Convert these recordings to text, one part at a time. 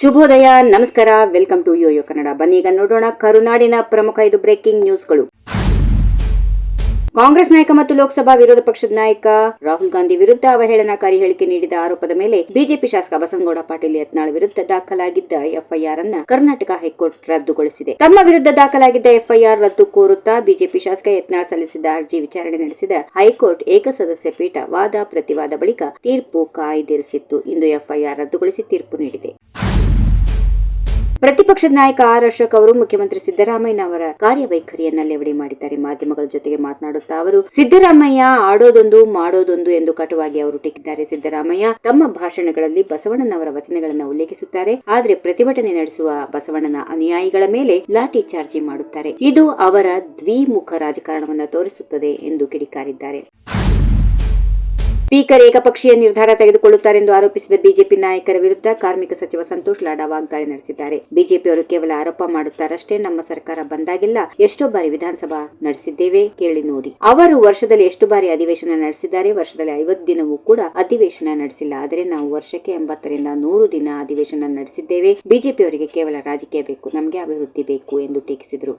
ಶುಭೋದಯ, ನಮಸ್ಕಾರ, welcome to Yoyo Kannada. ಬನ್ನೀಗ ನೋಡೋಣ ಕರುನಾಡಿನ ಪ್ರಮುಖ ಐದು ಬ್ರೇಕಿಂಗ್ ನ್ಯೂಸ್ಗಳು. ಕಾಂಗ್ರೆಸ್ ನಾಯಕ ಮತ್ತು ಲೋಕಸಭಾ ವಿರೋಧ ಪಕ್ಷದ ನಾಯಕ ರಾಹುಲ್ ಗಾಂಧಿ ವಿರುದ್ಧ ಅವಹೇಳನಕಾರಿ ಹೇಳಿಕೆ ನೀಡಿದ ಆರೋಪದ ಮೇಲೆ ಬಿಜೆಪಿ ಶಾಸಕ ಬಸನಗೌಡ ಪಾಟೀಲ್ ಯತ್ನಾಳ್ ವಿರುದ್ಧ ದಾಖಲಾಗಿದ್ದ ಎಫ್ಐಆರ್ ಅನ್ನ ಕರ್ನಾಟಕ ಹೈಕೋರ್ಟ್ ರದ್ದುಗೊಳಿಸಿದೆ. ತಮ್ಮ ವಿರುದ್ಧ ದಾಖಲಾಗಿದ್ದ ಎಫ್ಐಆರ್ ರದ್ದು ಕೋರುತ್ತಾ ಬಿಜೆಪಿ ಶಾಸಕ ಯತ್ನಾಳ್ ಸಲ್ಲಿಸಿದ್ದ ಅರ್ಜಿ ವಿಚಾರಣೆ ನಡೆಸಿದ ಹೈಕೋರ್ಟ್ ಏಕಸದಸ್ಯ ಪೀಠ ವಾದ ಪ್ರತಿವಾದ ಬಳಿಕ ತೀರ್ಪು ಕಾಯ್ದಿರಿಸಿತ್ತು. ಇಂದು ಎಫ್ಐಆರ್ ರದ್ದುಗೊಳಿಸಿ ತೀರ್ಪು ನೀಡಿದೆ. ಪ್ರತಿಪಕ್ಷದ ನಾಯಕ ಆರ್ ಅಶೋಕ್ ಅವರು ಮುಖ್ಯಮಂತ್ರಿ ಸಿದ್ದರಾಮಯ್ಯ ಅವರ ಕಾರ್ಯವೈಖರಿಯನ್ನ ಲೆವಡಿ ಮಾಡಿದ್ದಾರೆ. ಮಾಧ್ಯಮಗಳ ಜೊತೆಗೆ ಮಾತನಾಡುತ್ತಾ ಅವರು, ಸಿದ್ದರಾಮಯ್ಯ ಆಡೋದೊಂದು, ಮಾಡೋದೊಂದು ಎಂದು ಕಟುವಾಗಿ ಅವರು ಟೀಕಿದ್ದಾರೆ. ಸಿದ್ದರಾಮಯ್ಯ ತಮ್ಮ ಭಾಷಣಗಳಲ್ಲಿ ಬಸವಣ್ಣನವರ ವಚನಗಳನ್ನು ಉಲ್ಲೇಖಿಸುತ್ತಾರೆ. ಆದರೆ ಪ್ರತಿಭಟನೆ ನಡೆಸುವ ಬಸವಣ್ಣನ ಅನುಯಾಯಿಗಳ ಮೇಲೆ ಲಾಠಿ ಚಾರ್ಜಿ ಮಾಡುತ್ತಾರೆ. ಇದು ಅವರ ದ್ವಿಮುಖ ರಾಜಕಾರಣವನ್ನು ತೋರಿಸುತ್ತದೆ ಎಂದು ಕಿಡಿಕಾರಿದ್ದಾರೆ. ಸ್ಪೀಕರ್ ಏಕಪಕ್ಷೀಯ ನಿರ್ಧಾರ ತೆಗೆದುಕೊಳ್ಳುತ್ತಾರೆ ಎಂದು ಆರೋಪಿಸಿದ ಬಿಜೆಪಿ ನಾಯಕರ ವಿರುದ್ಧ ಕಾರ್ಮಿಕ ಸಚಿವ ಸಂತೋಷ್ ಲಾಡಾ ವಾಗ್ದಾಳಿ ನಡೆಸಿದ್ದಾರೆ. ಬಿಜೆಪಿಯವರು ಕೇವಲ ಆರೋಪ ಮಾಡುತ್ತಾರಷ್ಟೇ ನಮ್ಮ ಸರ್ಕಾರ ಬಂದಾಗಿಲ್ಲ. ಎಷ್ಟೋ ಬಾರಿ ವಿಧಾನಸಭಾ ನಡೆಸಿದ್ದೇವೆ ಕೇಳಿ ನೋಡಿ. ಅವರು ವರ್ಷದಲ್ಲಿ ಎಷ್ಟು ಬಾರಿ ಅಧಿವೇಶನ ನಡೆಸಿದ್ದಾರೆ? ವರ್ಷದಲ್ಲಿ ಐವತ್ತು ದಿನವೂ ಕೂಡ ಅಧಿವೇಶನ ನಡೆಸಿಲ್ಲ. ಆದರೆ ನಾವು ವರ್ಷಕ್ಕೆ ಎಂಬತ್ತರಿಂದ ನೂರು ದಿನ ಅಧಿವೇಶನ ನಡೆಸಿದ್ದೇವೆ. ಬಿಜೆಪಿಯವರಿಗೆ ಕೇವಲ ರಾಜಕೀಯ ಬೇಕು, ನಮಗೆ ಅಭಿವೃದ್ಧಿ ಬೇಕು ಎಂದು ಟೀಕಿಸಿದರು.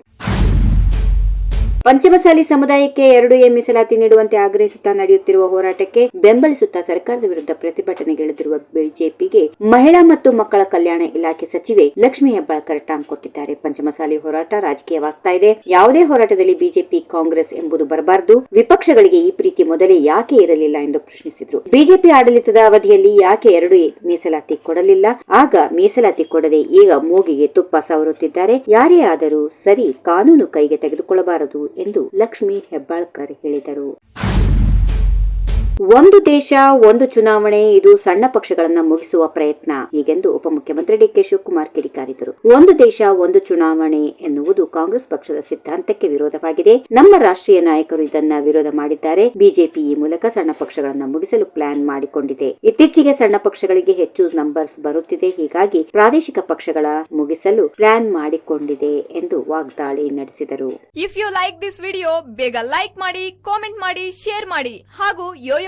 ಪಂಚಮಸಾಲಿ ಸಮುದಾಯಕ್ಕೆ ಎರಡು ಎ ಮೀಸಲಾತಿ ನೀಡುವಂತೆ ಆಗ್ರಹಿಸುತ್ತಾ ನಡೆಯುತ್ತಿರುವ ಹೋರಾಟಕ್ಕೆ ಬೆಂಬಲಿಸುತ್ತಾ ಸರ್ಕಾರದ ವಿರುದ್ಧ ಪ್ರತಿಭಟನೆಗಿಳಿದಿರುವ ಬಿಜೆಪಿಗೆ ಮಹಿಳಾ ಮತ್ತು ಮಕ್ಕಳ ಕಲ್ಯಾಣ ಇಲಾಖೆ ಸಚಿವೆ ಲಕ್ಷ್ಮೀ ಹೆಬ್ಬಾಳ್ಕರ್ ಟಾಂಗ್ ಕೊಟ್ಟಿದ್ದಾರೆ. ಪಂಚಮಸಾಲಿ ಹೋರಾಟ ರಾಜಕೀಯವಾಗ್ತಾ ಇದೆ. ಯಾವುದೇ ಹೋರಾಟದಲ್ಲಿ ಬಿಜೆಪಿ, ಕಾಂಗ್ರೆಸ್ ಎಂಬುದು ಬರಬಾರದು. ವಿಪಕ್ಷಗಳಿಗೆ ಈ ಪ್ರೀತಿ ಮೊದಲೇ ಯಾಕೆ ಇರಲಿಲ್ಲ ಎಂದು ಪ್ರಶ್ನಿಸಿದ್ರು. ಬಿಜೆಪಿ ಆಡಳಿತದ ಅವಧಿಯಲ್ಲಿ ಯಾಕೆ ಎರಡು ಮೀಸಲಾತಿ ಕೊಡಲಿಲ್ಲ? ಆಗ ಮೀಸಲಾತಿ ಕೊಡದೆ ಈಗ ಮೂಗಿಗೆ ತುಪ್ಪ ಸವರುತ್ತಿದ್ದಾರೆ. ಯಾರೇ ಆದರೂ ಸರಿ ಕಾನೂನು ಕೈಗೆ ತೆಗೆದುಕೊಳ್ಳಬಾರದು ಎಂದು ಲಕ್ಷ್ಮೀ ಹೆಬ್ಬಾಳ್ಕರ್ ಹೇಳಿದರು. ಒಂದು ದೇಶ, ಒಂದು ಚುನಾವಣೆ, ಇದು ಸಣ್ಣ ಪಕ್ಷಗಳನ್ನ ಮುಗಿಸುವ ಪ್ರಯತ್ನ, ಹೀಗೆಂದು ಉಪಮುಖ್ಯಮಂತ್ರಿ ಡಿ ಕೆ ಶಿವಕುಮಾರ್ ಕಿಡಿಕಾರಿದರು. ಒಂದು ದೇಶ, ಒಂದು ಚುನಾವಣೆ ಎನ್ನುವುದು ಕಾಂಗ್ರೆಸ್ ಪಕ್ಷದ ಸಿದ್ಧಾಂತಕ್ಕೆ ವಿರೋಧವಾಗಿದೆ. ನಮ್ಮ ರಾಷ್ಟ್ರೀಯ ನಾಯಕರು ಇದನ್ನ ವಿರೋಧ ಮಾಡಿದ್ದಾರೆ. ಬಿಜೆಪಿ ಈ ಮೂಲಕ ಸಣ್ಣ ಪಕ್ಷಗಳನ್ನ ಮುಗಿಸಲು ಪ್ಲಾನ್ ಮಾಡಿಕೊಂಡಿದೆ. ಇತ್ತೀಚೆಗೆ ಸಣ್ಣ ಪಕ್ಷಗಳಿಗೆ ಹೆಚ್ಚು ನಂಬರ್ಸ್ ಬರುತ್ತಿದೆ. ಹೀಗಾಗಿ ಪ್ರಾದೇಶಿಕ ಪಕ್ಷಗಳ ಮುಗಿಸಲು ಪ್ಲಾನ್ ಮಾಡಿಕೊಂಡಿದೆ ಎಂದು ವಾಗ್ದಾಳಿ ನಡೆಸಿದರು. If you like this video ಬೇಗ ಲೈಕ್ ಮಾಡಿ ಕಾಮೆಂಟ್ ಮಾಡಿ ಶೇರ್ ಮಾಡಿ ಹಾಗೂ ಯೋಯೋ